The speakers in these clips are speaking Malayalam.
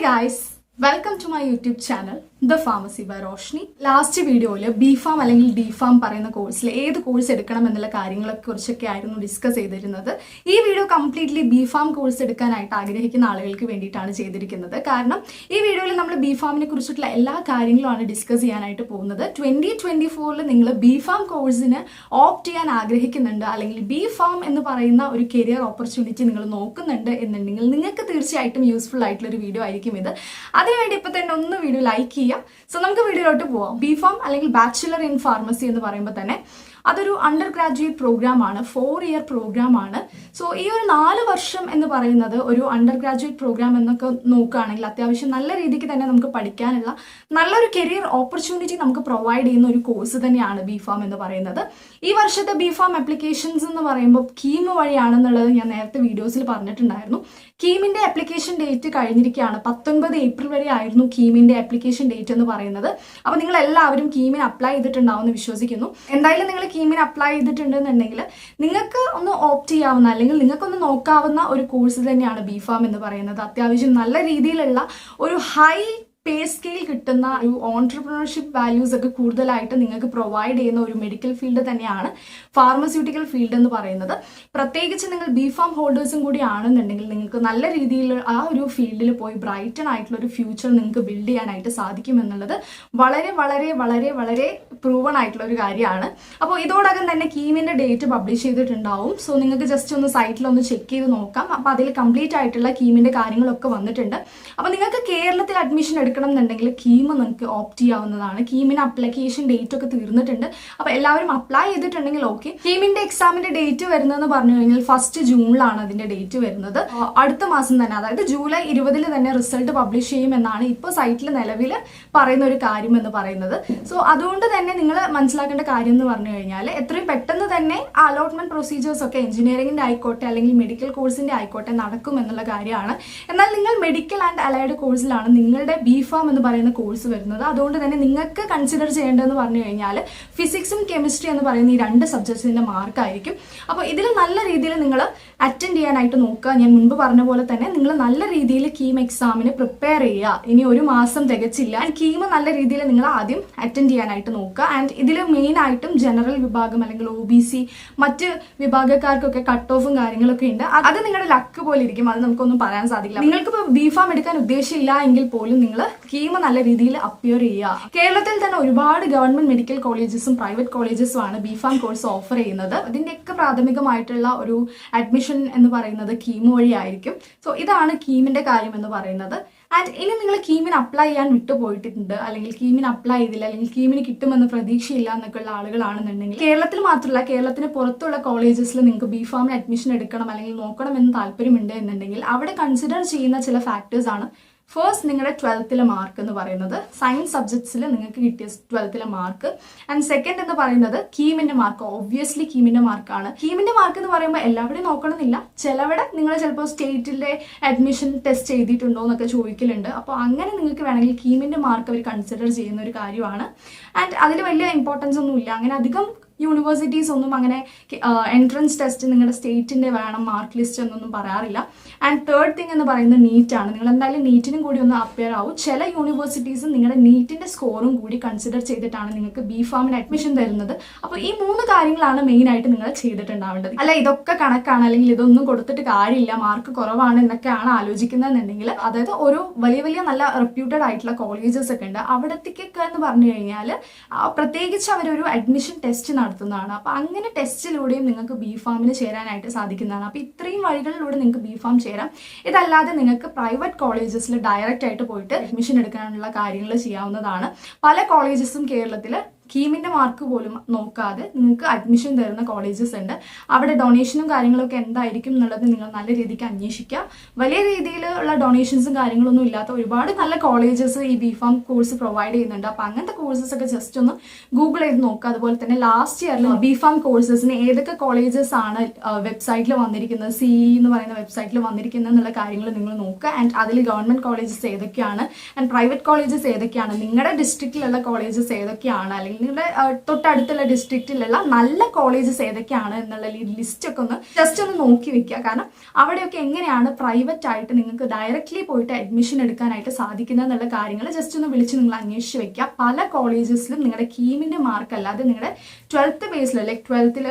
Hey guys, welcome to my YouTube channel. The pharmacy by Roshni last വീഡിയോയിൽ ബി ഫാം അല്ലെങ്കിൽ ഡി ഫാം പറയുന്ന കോഴ്സിൽ ഏത് കോഴ്സ് എടുക്കണം എന്നുള്ള കാര്യങ്ങളെ കുറിച്ചൊക്കെ ആയിരുന്നു ഡിസ്കസ് ചെയ്തിരുന്നത്. ഈ video completely B Pharm course എടുക്കാനായിട്ട് ആഗ്രഹിക്കുന്ന ആളുകൾക്ക് വേണ്ടിയിട്ടാണ് ചെയ്തിരിക്കുന്നത്. കാരണം ഈ വീഡിയോയിൽ നമ്മൾ ബി ഫാമിനെ കുറിച്ചിട്ടുള്ള എല്ലാ കാര്യങ്ങളുമാണ് ഡിസ്കസ് ചെയ്യാനായിട്ട് പോകുന്നത്. ട്വന്റി ട്വന്റി ഫോറിൽ നിങ്ങൾ ബി ഫാം കോഴ്സിന് ഓപ്റ്റ് ചെയ്യാൻ ആഗ്രഹിക്കുന്നുണ്ട് അല്ലെങ്കിൽ ബി ഫാം എന്ന് പറയുന്ന ഒരു കരിയർ ഓപ്പർച്യൂണിറ്റി നിങ്ങൾ നോക്കുന്നുണ്ട് എന്നുണ്ടെങ്കിൽ നിങ്ങൾക്ക് തീർച്ചയായിട്ടും യൂസ്ഫുൾ ആയിട്ടുള്ള ഒരു വീഡിയോ ആയിരിക്കും ഇത്. അതിനുവേണ്ടി ഇപ്പം തന്നെ ഒന്ന് വീഡിയോ ലൈക്ക് ചെയ്യാം. സോ നമുക്ക് വീഡിയോയിലോട്ട് പോവാം. ബി ഫാം അല്ലെങ്കിൽ ബാച്ചുലർ ഇൻ ഫാർമസി എന്ന് പറയുമ്പോൾ തന്നെ അതൊരു അണ്ടർ ഗ്രാജുവേറ്റ് പ്രോഗ്രാം ആണ് ഫോർ ഇയർ പ്രോഗ്രാം ആണ്. സോ ഈ ഒരു നാല് വർഷം എന്ന് പറയുന്നത് ഒരു അണ്ടർ ഗ്രാജുവേറ്റ് പ്രോഗ്രാം എന്നൊക്കെ നോക്കുകയാണെങ്കിൽ അത്യാവശ്യം നല്ല രീതിക്ക് തന്നെ നമുക്ക് പഠിക്കാനുള്ള നല്ലൊരു കരിയർ ഓപ്പർച്യൂണിറ്റി നമുക്ക് പ്രൊവൈഡ് ചെയ്യുന്ന ഒരു കോഴ്സ് തന്നെയാണ് ബി ഫാം എന്ന് പറയുന്നത്. ഈ വർഷത്തെ ബി ഫാം അപ്ലിക്കേഷൻസ് എന്ന് പറയുമ്പോൾ കീം വഴിയാണെന്നുള്ളത് ഞാൻ നേരത്തെ വീഡിയോസിൽ പറഞ്ഞിട്ടുണ്ടായിരുന്നു. കീമിന്റെ അപ്ലിക്കേഷൻ ഡേറ്റ് കഴിഞ്ഞിരിക്കുകയാണ്. പത്തൊൻപത് ഏപ്രിൽ വരെ ആയിരുന്നു കീമിന്റെ അപ്ലിക്കേഷൻ ഡേറ്റ് എന്ന് പറയുന്നത്. അപ്പോൾ നിങ്ങൾ എല്ലാവരും കീമിന് അപ്ലൈ ചെയ്തിട്ടുണ്ടാവുമെന്ന് വിശ്വസിക്കുന്നു. എന്തായാലും നിങ്ങൾ കീമിന് അപ്ലൈ ചെയ്തിട്ടുണ്ടെന്നുണ്ടെങ്കിൽ നിങ്ങൾക്ക് ഒന്ന് ഓപ്റ്റ് ചെയ്യാവുന്ന അല്ലെങ്കിൽ നിങ്ങൾക്കൊന്ന് നോക്കാവുന്ന ഒരു കോഴ്സ് തന്നെയാണ് ബി ഫാം എന്ന് പറയുന്നത്. അത്യാവശ്യം നല്ല രീതിയിലുള്ള ഒരു ഹൈ പേ സ്കെയിൽ കിട്ടുന്ന ഒരു ഓൺടർപ്രണർഷിപ്പ് വാല്യൂസ് ഒക്കെ കൂടുതലായിട്ട് നിങ്ങൾക്ക് പ്രൊവൈഡ് ചെയ്യുന്ന ഒരു മെഡിക്കൽ ഫീൽഡ് തന്നെയാണ് ഫാർമസ്യൂട്ടിക്കൽ ഫീൽഡ് എന്ന് പറയുന്നത്. പ്രത്യേകിച്ച് നിങ്ങൾ ബി ഫാം ഹോൾഡേഴ്സും കൂടി ആണെന്നുണ്ടെങ്കിൽ നിങ്ങൾക്ക് നല്ല രീതിയിൽ ആ ഒരു ഫീൽഡിൽ പോയി ബ്രൈറ്റൺ ആയിട്ടുള്ള ഒരു ഫ്യൂച്ചർ നിങ്ങൾക്ക് ബിൽഡ് ചെയ്യാനായിട്ട് സാധിക്കും എന്നുള്ളത് വളരെ വളരെ വളരെ വളരെ പ്രൂവൺ ആയിട്ടുള്ള ഒരു കാര്യമാണ്. അപ്പോൾ ഇതോടകം തന്നെ കീമിന്റെ ഡേറ്റ് പബ്ലിഷ് ചെയ്തിട്ടുണ്ടാവും. സോ നിങ്ങൾക്ക് ജസ്റ്റ് ഒന്ന് സൈറ്റിൽ ഒന്ന് ചെക്ക് ചെയ്ത് നോക്കാം. അപ്പോൾ അതിൽ കംപ്ലീറ്റ് ആയിട്ടുള്ള കീമിന്റെ കാര്യങ്ങളൊക്കെ വന്നിട്ടുണ്ട്. അപ്പോൾ നിങ്ങൾക്ക് കേരളത്തിൽ അഡ്മിഷൻ എടുക്കണം എന്നുണ്ടെങ്കിൽ കീമ് നിങ്ങൾക്ക് ഓപ്റ്റ് ചെയ്യാവുന്നതാണ്. കീമിന് അപ്ലിക്കേഷൻ ഡേറ്റ് ഒക്കെ തീർന്നിട്ടുണ്ട്. അപ്പോൾ എല്ലാവരും അപ്ലൈ ചെയ്തിട്ടുണ്ടെങ്കിൽ ഓക്കെ കീമിന്റെ എക്സാമിന്റെ ഡേറ്റ് വരുന്നതെന്ന് പറഞ്ഞു കഴിഞ്ഞാൽ ഫസ്റ്റ് ജൂണിലാണ് അതിന്റെ ഡേറ്റ് വരുന്നത്. അടുത്ത മാസം തന്നെ അതായത് ജൂലൈ ഇരുപതിൽ തന്നെ റിസൾട്ട് പബ്ലിഷ് ചെയ്യുമെന്നാണ് ഇപ്പോൾ സൈറ്റിൽ നിലവിൽ പറയുന്ന ഒരു കാര്യം എന്ന് പറയുന്നത്. സോ അതുകൊണ്ട് തന്നെ നിങ്ങൾ മനസ്സിലാക്കേണ്ട കാര്യം എന്ന് പറഞ്ഞു കഴിഞ്ഞാൽ എത്രയും പെട്ടെന്ന് തന്നെ അലോട്ട്മെന്റ് പ്രൊസീജിയേഴ്സ് ഒക്കെ എഞ്ചിനീയറിംഗിന്റെ ആയിക്കോട്ടെ അല്ലെങ്കിൽ മെഡിക്കൽ കോഴ്സിന്റെ ആയിക്കോട്ടെ നടക്കും എന്നുള്ള കാര്യമാണ്. എന്നാൽ നിങ്ങൾ മെഡിക്കൽ ആൻഡ് അലൈഡ് കോഴ്സിലാണ് നിങ്ങളുടെ ബി ഫാം എന്ന് പറയുന്ന കോഴ്സ് വരുന്നത്. അതുകൊണ്ട് തന്നെ നിങ്ങൾക്ക് കൺസിഡർ ചെയ്യേണ്ടതെന്ന് പറഞ്ഞു കഴിഞ്ഞാൽ ഫിസിക്സും കെമിസ്ട്രി എന്ന് പറയുന്ന ഈ രണ്ട് സബ്ജക്ട്സിന്റെ മാർക്കായിരിക്കും അപ്പോൾ ഇതിൽ നല്ല രീതിയിൽ നിങ്ങൾ അറ്റൻഡ് ചെയ്യാനായിട്ട് നോക്കുക. ഞാൻ മുൻപ് പറഞ്ഞ പോലെ തന്നെ നിങ്ങൾ നല്ല രീതിയിൽ കീം എക്സാമിന് പ്രിപ്പയർ ചെയ്യുക. ഇനി ഒരു മാസം തികച്ചില്ല. ആൻഡ് കീം നല്ല രീതിയിൽ നിങ്ങൾ ആദ്യം അറ്റൻഡ് ചെയ്യാനായിട്ട് നോക്കുക. ആൻഡ് ഇതിൽ മെയിൻ ആയിട്ടും ജനറൽ വിഭാഗം അല്ലെങ്കിൽ ഒ ബി സി മറ്റ് വിഭാഗക്കാർക്കൊക്കെ കട്ട് ഓഫും കാര്യങ്ങളൊക്കെ ഉണ്ട്. അത് നിങ്ങളുടെ ലക്ക് പോലെ ഇരിക്കും. അത് നമുക്കൊന്നും പറയാൻ സാധിക്കില്ല. നിങ്ങൾക്ക് ഇപ്പോൾ ബി ഫാം എടുക്കാൻ ഉദ്ദേശമില്ല എങ്കിൽ പോലും നിങ്ങൾ കീമ നല്ല രീതിയിൽ അപ്പിയർ ചെയ്യുക. കേരളത്തിൽ തന്നെ ഒരുപാട് ഗവൺമെന്റ് മെഡിക്കൽ കോളേജസും പ്രൈവറ്റ് കോളേജസും ആണ് ബി ഫാം കോഴ്സ് ഓഫർ ചെയ്യുന്നത്. ഇതിന്റെയൊക്കെ പ്രാഥമികമായിട്ടുള്ള ഒരു അഡ്മിഷൻ എന്ന് പറയുന്നത് കീമോ വഴിയായിരിക്കും. സോ ഇതാണ് കീമിന്റെ കാര്യം എന്ന് പറയുന്നത്. ആൻഡ് ഇനി നിങ്ങൾ കീമിന് അപ്ലൈ ചെയ്യാൻ വിട്ടുപോയിട്ടുണ്ട്. അല്ലെങ്കിൽ കീമിന് അപ്ലൈ ചെയ്തില്ല. അല്ലെങ്കിൽ കീമിന് കിട്ടുമെന്ന് പ്രതീക്ഷയില്ല എന്നൊക്കെ ഉള്ള ആളുകളാണെന്നുണ്ടെങ്കിൽ കേരളത്തിൽ മാത്രമല്ല കേരളത്തിന് പുറത്തുള്ള കോളേജസിൽ നിങ്ങൾക്ക് ബി ഫാമിന് അഡ്മിഷൻ എടുക്കണം. അല്ലെങ്കിൽ നോക്കണം എന്ന് താല്പര്യമുണ്ട് എന്നുണ്ടെങ്കിൽ അവിടെ കൺസിഡർ ചെയ്യുന്ന ചില ഫാക്ടേഴ്സ് ആണ്. ഫസ്റ്റ് നിങ്ങളുടെ ട്വൽത്തിലെ മാർക്ക് എന്ന് പറയുന്നത് സയൻസ് സബ്ജക്ട്സിൽ നിങ്ങൾക്ക് കിട്ടിയ ട്വൽത്തിലെ മാർക്ക് ആൻഡ് സെക്കൻഡ് എന്ന് പറയുന്നത് കീമിന്റെ മാർക്ക് ഒബ്വിയസ്ലി കീമിന്റെ മാർക്കാണ് കീമിന്റെ മാർക്ക് എന്ന് പറയുമ്പോൾ എല്ലാവരുടെയും നോക്കണമെന്നില്ല. ചിലവിടെ നിങ്ങൾ ചിലപ്പോൾ സ്റ്റേറ്റിലെ അഡ്മിഷൻ ടെസ്റ്റ് ചെയ്തിട്ടുണ്ടോ എന്നൊക്കെ ചോദിക്കലുണ്ട്. അപ്പോൾ അങ്ങനെ നിങ്ങൾക്ക് വേണമെങ്കിൽ കീമിന്റെ മാർക്ക് അവർ കൺസിഡർ ചെയ്യുന്ന ഒരു കാര്യമാണ്. ആൻഡ് അതിൽ വലിയ ഇമ്പോർട്ടൻസ് ഒന്നുമില്ല. അങ്ങനെ അധികം യൂണിവേഴ്സിറ്റീസ് ഒന്നും അങ്ങനെ എൻട്രൻസ് ടെസ്റ്റ് നിങ്ങളുടെ സ്റ്റേറ്റിന്റെ വേണം മാർക്ക് ലിസ്റ്റ് എന്നൊന്നും പറയാറില്ല. ആൻഡ് തേർഡ് തിങ് എന്ന് പറയുന്നത് നീറ്റ് ആണ്. നിങ്ങൾ എന്തായാലും നീറ്റിനും കൂടി ഒന്ന് അപ്പിയർ ആവും. ചില യൂണിവേഴ്സിറ്റീസ് നിങ്ങളുടെ നീറ്റിന്റെ സ്കോറും കൂടി കൺസിഡർ ചെയ്തിട്ടാണ് നിങ്ങൾക്ക് ബി ഫാമിന് അഡ്മിഷൻ തരുന്നത്. അപ്പോൾ ഈ മൂന്ന് കാര്യങ്ങളാണ് മെയിനായിട്ട് നിങ്ങൾ ചെയ്തിട്ടുണ്ടാവേണ്ടത്. അല്ല ഇതൊക്കെ കണക്കാണ്. അല്ലെങ്കിൽ ഇതൊന്നും കൊടുത്തിട്ട് കാര്യമില്ല. മാർക്ക് കുറവാണ് എന്നൊക്കെയാണ് ആലോചിക്കുന്നതെന്നുണ്ടെങ്കിൽ അതായത് ഒരു വലിയ വലിയ നല്ല റെപ്യൂട്ടഡ് ആയിട്ടുള്ള കോളേജസ് ഒക്കെ ഉണ്ട്. അവിടത്തേക്കൊക്കെ എന്ന് പറഞ്ഞു കഴിഞ്ഞാൽ പ്രത്യേകിച്ച് അവരൊരു അഡ്മിഷൻ ടെസ്റ്റ് നടത്തുന്നതാണ്. അപ്പോൾ അങ്ങനെ ടെസ്റ്റിലൂടെയും നിങ്ങൾക്ക് ബി ഫാമിന് ചേരാനായിട്ട് സാധിക്കുന്നതാണ്. അപ്പോൾ ഇത്രയും വഴികളിലൂടെ നിങ്ങൾക്ക് ബി ഫാം ചേരാം. ഇതല്ലാതെ നിങ്ങൾക്ക് പ്രൈവറ്റ് കോളേജസിൽ ഡയറക്റ്റ് ആയിട്ട് പോയിട്ട് അഡ്മിഷൻ എടുക്കാനുള്ള കാര്യങ്ങൾ ചെയ്യാവുന്നതാണ്. പല കോളേജസും കേരളത്തിൽ കീമിന്റെ മാർക്ക് പോലും നോക്കാതെ നിങ്ങൾക്ക് അഡ്മിഷൻ തരുന്ന കോളേജസ് ഉണ്ട്. അവിടെ ഡൊണേഷനും കാര്യങ്ങളൊക്കെ എന്തായിരിക്കും എന്നുള്ളത് നിങ്ങൾ നല്ല രീതിക്ക് അന്വേഷിക്കുക വലിയ രീതിയിലുള്ള ഡൊണേഷൻസും കാര്യങ്ങളൊന്നും ഇല്ലാത്ത ഒരുപാട് നല്ല കോളേജസ് ഈ ബി ഫാം കോഴ്സ് പ്രൊവൈഡ് ചെയ്യുന്നുണ്ട്. അപ്പൊ അങ്ങനത്തെ കോഴ്സസ് ഒക്കെ ജസ്റ്റ് ഒന്ന് ഗൂഗിൾ ചെയ്ത് നോക്കുക അതുപോലെ തന്നെ ലാസ്റ്റ് ഇയറിൽ ബി ഫാം കോഴ്സസിന് ഏതൊക്കെ കോളേജസ് ആണ് വെബ്സൈറ്റിൽ വന്നിരിക്കുന്നത് സി എന്ന് പറയുന്ന വെബ്സൈറ്റിൽ വന്നിരിക്കുന്നത് എന്നുള്ള കാര്യങ്ങൾ നിങ്ങൾ നോക്കുക ആൻഡ് അതിൽ ഗവൺമെന്റ് കോളേജസ് ഏതൊക്കെയാണ് ആൻഡ് പ്രൈവറ്റ് കോളേജസ് ഏതൊക്കെയാണ് നിങ്ങളുടെ ഡിസ്ട്രിക്റ്റിലുള്ള കോളേജസ് ഏതൊക്കെയാണ് അല്ലെങ്കിൽ നിങ്ങളുടെ തൊട്ടടുത്തുള്ള ഡിസ്ട്രിക്റ്റിലുള്ള നല്ല കോളേജസ് ഏതൊക്കെയാണ് എന്നുള്ള ലിസ്റ്റ് ഒക്കെ ഒന്ന് ജസ്റ്റ് ഒന്ന് നോക്കി വെക്കുക. കാരണം അവിടെയൊക്കെ എങ്ങനെയാണ് പ്രൈവറ്റ് ആയിട്ട് നിങ്ങൾക്ക് ഡയറക്റ്റ്ലി പോയിട്ട് അഡ്മിഷൻ എടുക്കാനായിട്ട് സാധിക്കുന്നത് എന്നുള്ള കാര്യങ്ങൾ ജസ്റ്റ് ഒന്ന് വിളിച്ച് നിങ്ങൾ അന്വേഷിച്ച് വെക്കുക. പല കോളേജസിലും നിങ്ങളുടെ കീമിന്റെ മാർക്ക് അല്ലാതെ നിങ്ങളുടെ ട്വൽത്ത് ബേസിൽ ലൈക്ക് ട്വൽത്തിൽ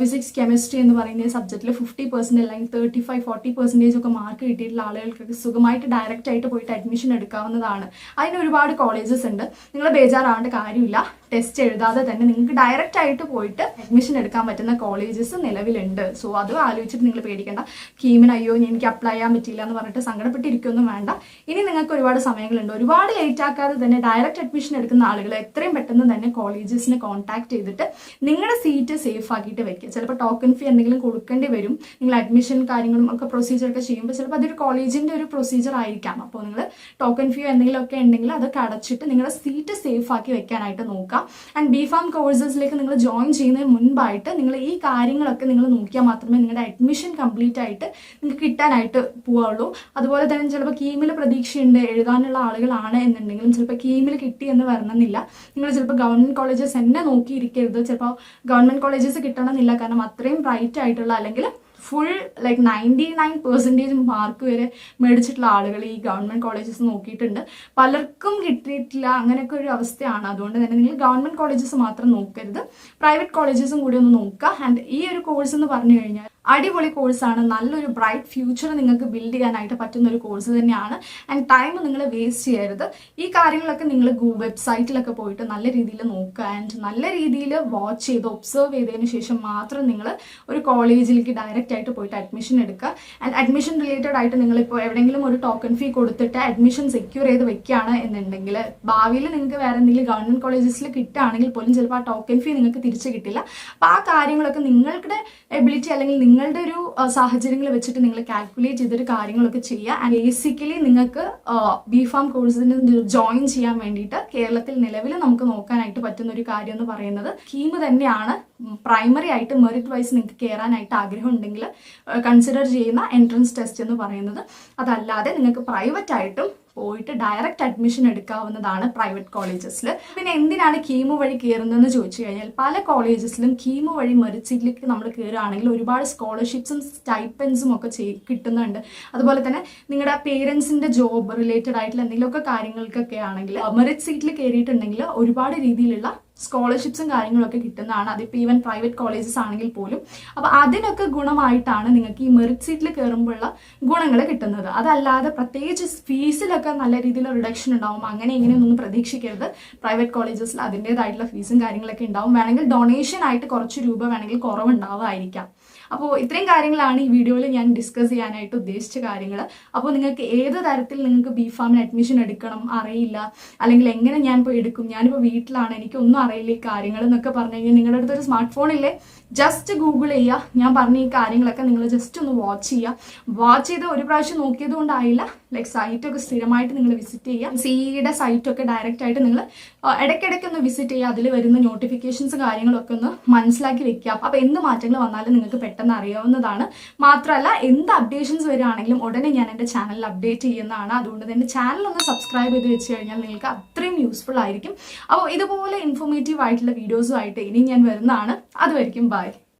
ഫിസിക്സ് കെമിസ്ട്രി എന്ന് പറയുന്ന സബ്ജക്റ്റിൽ ഫിഫ്റ്റി പെർസെന്റ് അല്ലെങ്കിൽ തേർട്ടി ഫൈവ് ഫോർട്ടി പെർസെന്റേജ് ഒക്കെ മാർക്ക് കിട്ടിയിട്ടുള്ള ആളുകൾക്ക് സുഖമായിട്ട് ഡയറക്റ്റ് ആയിട്ട് പോയിട്ട് അഡ്മിഷൻ എടുക്കാവുന്നതാണ്. അതിന് ഒരുപാട് കോളേജസ് ഉണ്ട്. നിങ്ങൾ ബേജാറാവേണ്ട കാര്യമില്ല. ടെസ്റ്റ് എഴുതാതെ തന്നെ നിങ്ങൾക്ക് ഡയറക്റ്റ് ആയിട്ട് പോയിട്ട് അഡ്മിഷൻ എടുക്കാൻ പറ്റുന്ന കോളേജസ് നിലവിലുണ്ട്. സോ അത് ആലോചിച്ചിട്ട് നിങ്ങൾ പേടിക്കേണ്ട. കീമിന് അയ്യോ എനിക്ക് അപ്ലൈ ചെയ്യാൻ പറ്റില്ല എന്ന് പറഞ്ഞിട്ട് സങ്കടപ്പെട്ടിരിക്കൊന്നും വേണ്ട. ഇനി നിങ്ങൾക്ക് ഒരുപാട് സമയങ്ങളുണ്ട്. ഒരുപാട് ലേറ്റ് ആക്കാതെ തന്നെ ഡയറക്റ്റ് അഡ്മിഷൻ എടുക്കുന്ന ആളുകൾ എത്രയും പെട്ടെന്ന് തന്നെ കോളേജസിനെ കോൺടാക്ട് ചെയ്തിട്ട് നിങ്ങളുടെ സീറ്റ് സേഫ് ആക്കിയിട്ട് വെക്കുക. ചിലപ്പോൾ ടോക്കൺ ഫീ എന്തെങ്കിലും കൊടുക്കേണ്ടി വരും. നിങ്ങൾ അഡ്മിഷൻ കാര്യങ്ങളും ഒക്കെ പ്രൊസീജിയർ ഒക്കെ ചെയ്യുമ്പോൾ ചിലപ്പോൾ അതൊരു കോളേജിന്റെ ഒരു പ്രൊസീജിയർ ആയിരിക്കാം. അപ്പോൾ നിങ്ങൾ ടോക്കൺ ഫീ എന്തെങ്കിലും ഒക്കെ ഉണ്ടെങ്കിൽ അതൊക്കെ അടച്ചിട്ട് നിങ്ങളുടെ സീറ്റ് സേഫ് ആക്കി വെക്കാനായിട്ട് നോക്കുക ആൻഡ് ബി ഫാം കോഴ്സസിലേക്ക് നിങ്ങൾ ജോയിൻ ചെയ്യുന്നതിന് മുൻപായിട്ട് നിങ്ങൾ ഈ കാര്യങ്ങളൊക്കെ നിങ്ങൾ നോക്കിയാൽ മാത്രമേ നിങ്ങളുടെ അഡ്മിഷൻ കംപ്ലീറ്റ് ആയിട്ട് നിങ്ങൾക്ക് കിട്ടാനായിട്ട് പോവുള്ളൂ അതുപോലെ തന്നെ ചിലപ്പോൾ കീമിൽ പ്രതീക്ഷയുണ്ട് എഴുതാനുള്ള ആളുകളാണ് എന്നുണ്ടെങ്കിലും ചിലപ്പോൾ കീമിൽ കിട്ടി എന്ന് വരണമെന്നില്ല. നിങ്ങൾ ചിലപ്പോൾ ഗവൺമെന്റ് കോളേജസ് എന്നെ നോക്കിയിരിക്കരുത്. ചിലപ്പോൾ ഗവൺമെന്റ് കോളേജസ് കിട്ടണമെന്നില്ല. കാരണം അത്രയും ബ്രൈറ്റ് ആയിട്ടുള്ള അല്ലെങ്കിൽ full like ninety nine percentage mark വരെ മേടിച്ചിട്ടുള്ള ആളുകൾ ഈ ഗവൺമെന്റ് കോളേജസ് നോക്കിയിട്ടുണ്ട്. പലർക്കും കിട്ടിയിട്ടില്ല അങ്ങനെയൊക്കെ ഒരു അവസ്ഥയാണ്. അതുകൊണ്ട് തന്നെ നിങ്ങൾ ഗവൺമെന്റ് കോളേജസ് മാത്രം നോക്കരുത്. പ്രൈവറ്റ് കോളേജസും കൂടി ഒന്ന് നോക്കുക. ആൻഡ് ഈ ഒരു കോഴ്സ് എന്ന് പറഞ്ഞു കഴിഞ്ഞാൽ അടിപൊളി കോഴ്സാണ് നല്ലൊരു ബ്രൈറ്റ് ഫ്യൂച്ചർ നിങ്ങൾക്ക് ബിൽഡ് ചെയ്യാനായിട്ട് പറ്റുന്ന ഒരു കോഴ്സ് തന്നെയാണ്. ആൻഡ് ടൈം നിങ്ങൾ വേസ്റ്റ് ചെയ്യരുത്. ഈ കാര്യങ്ങളൊക്കെ നിങ്ങൾ വെബ്സൈറ്റിലൊക്കെ പോയിട്ട് നല്ല രീതിയിൽ നോക്കുക. ആൻഡ് നല്ല രീതിയിൽ വാച്ച് ചെയ്ത് ഒബ്സർവ് ചെയ്തതിന് ശേഷം മാത്രം നിങ്ങൾ ഒരു കോളേജിലേക്ക് ഡയറക്റ്റ് ആയിട്ട് പോയിട്ട് അഡ്മിഷൻ എടുക്കുക. ആൻഡ് അഡ്മിഷൻ റിലേറ്റഡ് ആയിട്ട് നിങ്ങളിപ്പോൾ എവിടെയെങ്കിലും ഒരു ടോക്കൺ ഫീ കൊടുത്തിട്ട് അഡ്മിഷൻ സെക്യൂർ ചെയ്ത് വെക്കുകയാണ് എന്നുണ്ടെങ്കിൽ ഭാവിയിൽ നിങ്ങൾക്ക് വേറെ എന്തെങ്കിലും ഗവൺമെന്റ് കോളേജസിൽ കിട്ടുകയാണെങ്കിൽ പോലും ചിലപ്പോൾ ആ ടോക്കൺ ഫീ നിങ്ങൾക്ക് തിരിച്ച് കിട്ടില്ല. അപ്പോൾ ആ കാര്യങ്ങളൊക്കെ നിങ്ങളുടെ എബിലിറ്റി അല്ലെങ്കിൽ നിങ്ങളുടെ ഒരു സാഹചര്യങ്ങൾ വെച്ചിട്ട് നിങ്ങൾ കാൽക്കുലേറ്റ് ചെയ്തിട്ട് കാര്യങ്ങളൊക്കെ ചെയ്യുക ആൻഡ് ബേസിക്കലി നിങ്ങൾക്ക് ബി ഫാം കോഴ്സിന് ജോയിൻ ചെയ്യാൻ വേണ്ടിയിട്ട് കേരളത്തിൽ നിലവിൽ നമുക്ക് നോക്കാനായിട്ട് പറ്റുന്ന ഒരു കാര്യം എന്ന് പറയുന്നത് കീം തന്നെയാണ്. പ്രൈമറി ആയിട്ട് മെറിറ്റ് വൈസ് നിങ്ങൾക്ക് കയറാനായിട്ട് ആഗ്രഹം ഉണ്ടെങ്കിൽ കൺസിഡർ ചെയ്യുന്ന എൻട്രൻസ് ടെസ്റ്റ് എന്ന് പറയുന്നത്. അതല്ലാതെ നിങ്ങൾക്ക് പ്രൈവറ്റ് ആയിട്ടും പോയിട്ട് ഡയറക്റ്റ് അഡ്മിഷൻ എടുക്കാവുന്നതാണ് പ്രൈവറ്റ് കോളേജസിൽ പിന്നെ എന്തിനാണ് കീമോ വഴി കയറുന്നതെന്ന് ചോദിച്ചു കഴിഞ്ഞാൽ പല കോളേജസിലും കീമോ വഴി മെറിറ്റിലേക്ക് നമ്മൾ കയറുകയാണെങ്കിൽ ഒരുപാട് സ്കോളർഷിപ്സും സ്റ്റൈപ്പൻസും ഒക്കെ ചെയ് കിട്ടുന്നുണ്ട്. അതുപോലെ തന്നെ നിങ്ങളുടെ പേരൻസിന്റെ ജോബ് റിലേറ്റഡ് ആയിട്ടുള്ള എന്തെങ്കിലുമൊക്കെ കാര്യങ്ങൾക്കൊക്കെ ആണെങ്കിൽ മെറിറ്റ് സീറ്റിൽ കയറിയിട്ടുണ്ടെങ്കിൽ ഒരുപാട് രീതിയിലുള്ള സ്കോളർഷിപ്സും കാര്യങ്ങളൊക്കെ കിട്ടുന്നതാണ്. അതിപ്പോൾ ഈവൻ പ്രൈവറ്റ് കോളേജസ് ആണെങ്കിൽ പോലും. അപ്പോൾ അതിനൊക്കെ ഗുണമായിട്ടാണ് നിങ്ങൾക്ക് ഈ മെറിറ്റ് സീറ്റിൽ കയറുമ്പോഴുള്ള ഗുണങ്ങൾ കിട്ടുന്നത്. അതല്ലാതെ പ്രത്യേകിച്ച് ഫീസിലൊക്കെ നല്ല രീതിയിൽ റിഡക്ഷൻ ഉണ്ടാവും. അങ്ങനെ ഇങ്ങനെയൊന്നും പ്രതീക്ഷിക്കരുത്. പ്രൈവറ്റ് കോളേജസിൽ അതിന്റെതായിട്ടുള്ള ഫീസും കാര്യങ്ങളൊക്കെ ഉണ്ടാവും. വേണമെങ്കിൽ ഡൊണേഷൻ ആയിട്ട് കുറച്ച് രൂപ വേണമെങ്കിൽ കുറവുണ്ടാവുമായിരിക്കാം. അപ്പോൾ ഇത്രയും കാര്യങ്ങളാണ് ഈ വീഡിയോയിൽ ഞാൻ ഡിസ്കസ് ചെയ്യാനായിട്ട് ഉദ്ദേശിച്ച കാര്യങ്ങൾ അപ്പോൾ നിങ്ങൾക്ക് ഏത് തരത്തിൽ നിങ്ങൾക്ക് ബി ഫാമിന് അഡ്മിഷൻ എടുക്കണം അറിയില്ല. അല്ലെങ്കിൽ എങ്ങനെ ഞാൻ ഇപ്പോൾ എടുക്കും? ഞാനിപ്പോൾ വീട്ടിലാണ്. എനിക്കൊന്നും അറിയില്ല ഈ കാര്യങ്ങൾ എന്നൊക്കെ പറഞ്ഞു കഴിഞ്ഞാൽ നിങ്ങളുടെ അടുത്ത് ഒരു സ്മാർട്ട് ഇല്ലേ? ജസ്റ്റ് ഗൂഗിൾ ചെയ്യുക ഞാൻ പറഞ്ഞ ഈ കാര്യങ്ങളൊക്കെ നിങ്ങൾ ജസ്റ്റ് ഒന്ന് വാച്ച് ചെയ്യുക വാച്ച് ചെയ്ത് ഒരു പ്രാവശ്യം നോക്കിയത് കൊണ്ടായില്ല. ലൈക്ക് സൈറ്റൊക്കെ സ്ഥിരമായിട്ട് നിങ്ങൾ വിസിറ്റ് ചെയ്യുക സിഇയുടെ സൈറ്റൊക്കെ ഡയറക്റ്റ് ആയിട്ട് നിങ്ങൾ ഇടയ്ക്കിടയ്ക്ക് ഒന്ന് വിസിറ്റ് ചെയ്യുക അതിൽ വരുന്ന നോട്ടിഫിക്കേഷൻസ് കാര്യങ്ങളൊക്കെ ഒന്ന് മനസ്സിലാക്കി വെക്കുക അപ്പോൾ എന്ത് മാറ്റങ്ങൾ വന്നാലും നിങ്ങൾക്ക് പെട്ടെന്ന് അറിയാവുന്നതാണ്. മാത്രമല്ല എന്ത് അപ്ഡേഷൻസ് വരികയാണെങ്കിലും ഉടനെ ഞാൻ എന്റെ ചാനലിൽ അപ്ഡേറ്റ് ചെയ്യുന്നതാണ്. അതുകൊണ്ട് തന്നെ ചാനൽ ഒന്ന് സബ്സ്ക്രൈബ് ചെയ്ത് വെച്ച് കഴിഞ്ഞാൽ നിങ്ങൾക്ക് അത്രയും യൂസ്ഫുൾ ആയിരിക്കും. അപ്പോൾ ഇതുപോലെ ഇൻഫോർമേറ്റീവ് ആയിട്ടുള്ള വീഡിയോസുമായിട്ട് ഇനി ഞാൻ വരുന്നതാണ്. അതുവരിക്കും ബൈ